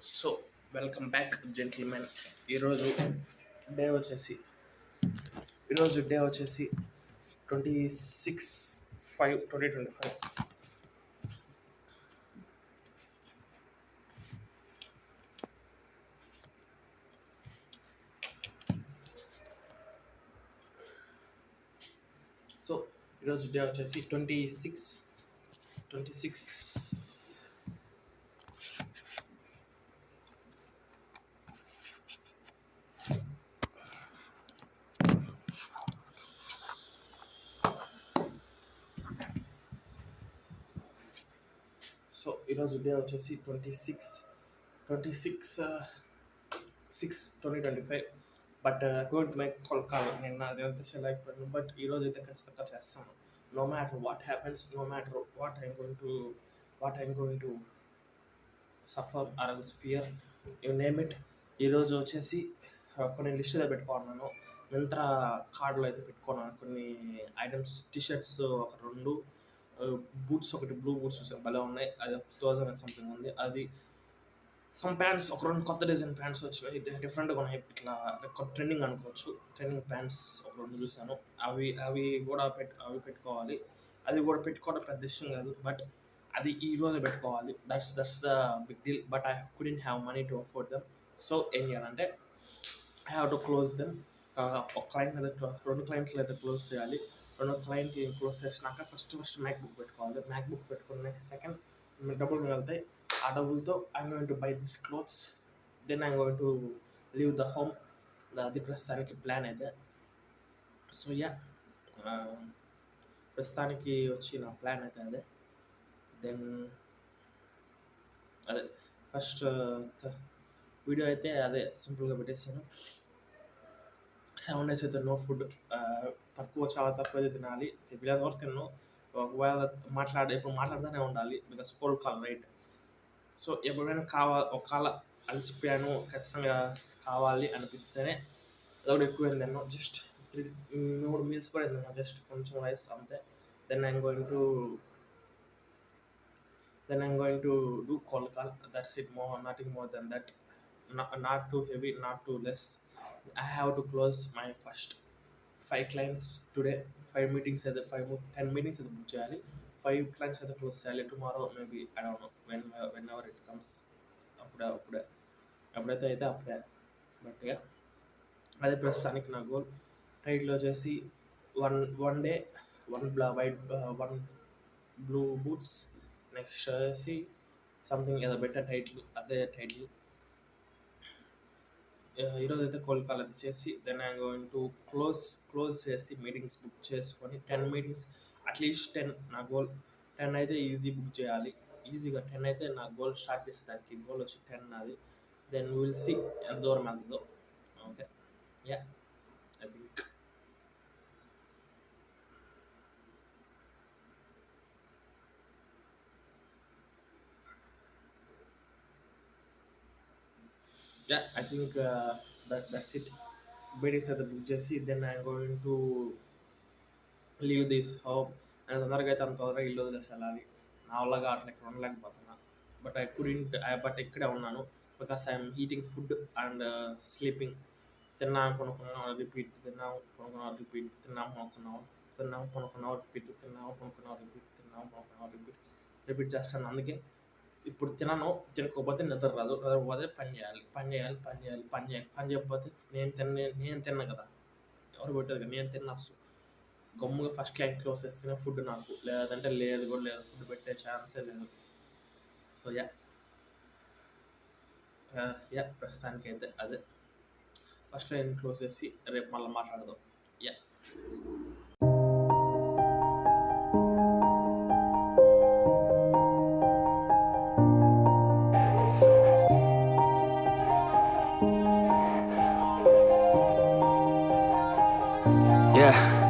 So welcome back gentlemen. ఈరోజు day వచ్చేసి ఈరోజు డే వచ్చేసి twenty six five twenty twenty five. So ఈరోజు డే వచ్చేసి twenty six twenty six so ఈరోజు డే వచ్చేసి twenty six twenty six six twenty twenty five. But going to my call call నేను అది అంత చేయలేకపోయాను బట్ ఈరోజు అయితే ఖచ్చితంగా చేస్తాను. No matter what happens no matter what I'm going to what I'm going to suffer or else fear you name it ఈరోజు వచ్చేసి కొన్ని లిస్టులో పెట్టుకున్నాను మింత్రా కార్డులో అయితే పెట్టుకున్నాను. కొన్ని ఐటమ్స్ టీషర్ట్స్ ఒక రెండు బూట్స్ ఒకటి బ్లూ బూట్స్ చూసాం భలే ఉన్నాయి. అది టూ థౌజండ్ అండ్ సంథింగ్ ఉంది. అది సమ్ ప్యాంట్స్ ఒక రెండు కొత్త డిజైన్ ప్యాంట్స్ వచ్చినాయి డిఫరెంట్గా ఉన్నాయి. ఇట్లా ట్రెండింగ్ అనుకోవచ్చు. ట్రెండింగ్ ప్యాంట్స్ ఒక రెండు చూసాను. అవి అవి కూడా పెట్ అవి పెట్టుకోవాలి. అది కూడా పెట్టుకోవడం పెద్ద ఇష్టం కాదు. బట్ అది ఈ రోజు పెట్టుకోవాలి. That's that's the big deal but I couldn't have money to afford them so ఏం చేయాలంటే I have to close them ఒక క్లయింట్ అయితే రెండు క్లయింట్లు అయితే క్లోజ్ చేయాలి. రెండు క్లయింట్ క్లోజ్ చేసినాక ఫస్ట్ ఫస్ట్ మ్యాక్ బుక్ పెట్టుకోవాలి. మ్యాక్ బుక్ పెట్టుకున్న నెక్స్ట్ సెకండ్ డబ్బులు మిగులుతాయి ఆ డబ్బులతో I'm going to buy this clothes then I'm going to leave the home అది ప్రస్తుతానికి ప్లాన్ అయితే. సో యా ప్రస్తుతానికి వచ్చి నా ప్లాన్ అయితే అదే. దెన్ అదే. ఫస్ట్ వీడియో అయితే అదే సింపుల్గా పెట్టేసాను సెవెన్ డేస్ అయితే నో ఫుడ్ తక్కువ చాలా తక్కువ అయితే తినాలి. వీళ్ళంత వరకు తిన్నాను ఒకవేళ మాట్లాడే ఇప్పుడు మాట్లాడుతూనే ఉండాలి. Because cold call right so ఎప్పుడైనా కావాలి ఒకవేళ అలసిపోయాను ఖచ్చితంగా కావాలి అనిపిస్తేనే అదొకటి ఎక్కువ వెళ్ళాను జస్ట్ త్రీ మూడు మీల్స్ కూడా తిన్నాను. జస్ట్ కొంచెం రైస్ అంతే. Then I'm going to then I'm to do do call call. That's it. More, nothing more than that not too heavy not too less I have to close my first five clients today five meetings అయితే five ten meetings అయితే book చేయాలి five clients అయితే close చేయాలి tomorrow maybe I don't know when whenever it comes అప్పుడే అప్పుడే. ఎప్పుడైతే అయితే అప్పుడే. బట్ అదే ప్రస్తుతానికి నా గోల్ టైట్లో వచ్చేసి వన్ వన్ డే వన్ బ్లా white one blue boots next వచ్చేసి సంథింగ్ ఏదో బెటర్ టైటిల్ అదే టైటిల్ ఈరోజు అయితే కోల్ కాల్ అది చేసి then I going to close close చేసి మీటింగ్స్ బుక్ చేసుకొని ten meetings at least ten నా గోల్ టెన్ అయితే ఈజీ బుక్ చేయాలి. ఈజీగా టెన్ అయితే నా గోల్ స్టార్ట్ చేసే దానికి గోల్ వచ్చి టెన్ అది దెన్ విల్ సి ఎంత దూరం వెళ్తుందో okay yeah I think yeah i think uh, that that's it. Meetings అయితే బుక్ చేసి then I'm going to leave this hope and తొందరగా అయితే అంత తొందరగా ఇల్లు వదిలేసి వెళ్ళాలి నా వల్లగా అట్లా ఇక్కడ ఉండలేకపోతున్నా. బట్ ఐ కుడింట్ బట్ ఇక్కడే ఉన్నాను. Because I'm heating food and sleeping uh, తిన్నాం కొనుక్కున్నాం రిపీట్ తిన్నాం కొనుక్కున్నాం రిపీట్ తిన్నాం కొనుక్కున్నాం తిన్నాం కొనుక్కున్నాం రిపీట్ తిన్నాం కొనుక్కున్నాం రిపీట్ తిన్నాం కొనుక్కున్నాం రిపీట్ రిపీట్ చేస్తాను. అందుకే ఇప్పుడు తినను తినకపోతే నిద్ర రాదు. నిద్రపోతే పని చేయాలి పని చేయాలి పని చేయాలి పని చేయాలి పని చేయకపోతే నేను తిన్న నేను తిన్నా కదా. ఎవరు పెట్టదు కదా నేను తిన్నా అసలు గమ్ముగా ఫస్ట్ క్లైంట్ క్లోజ్ చేస్తున్న ఫుడ్ నాకు. లేదంటే లేదు కూడా లేదు. ఫుడ్ పెట్టే ఛాన్సే లేదు. సో యా యా uh, ప్రస్తుతానికి అయితే అదే. ఫస్ట్ క్లైంట్ క్లోజ్ చేసి రేపు మళ్ళీ మాట్లాడదాం. Yeah Yeah.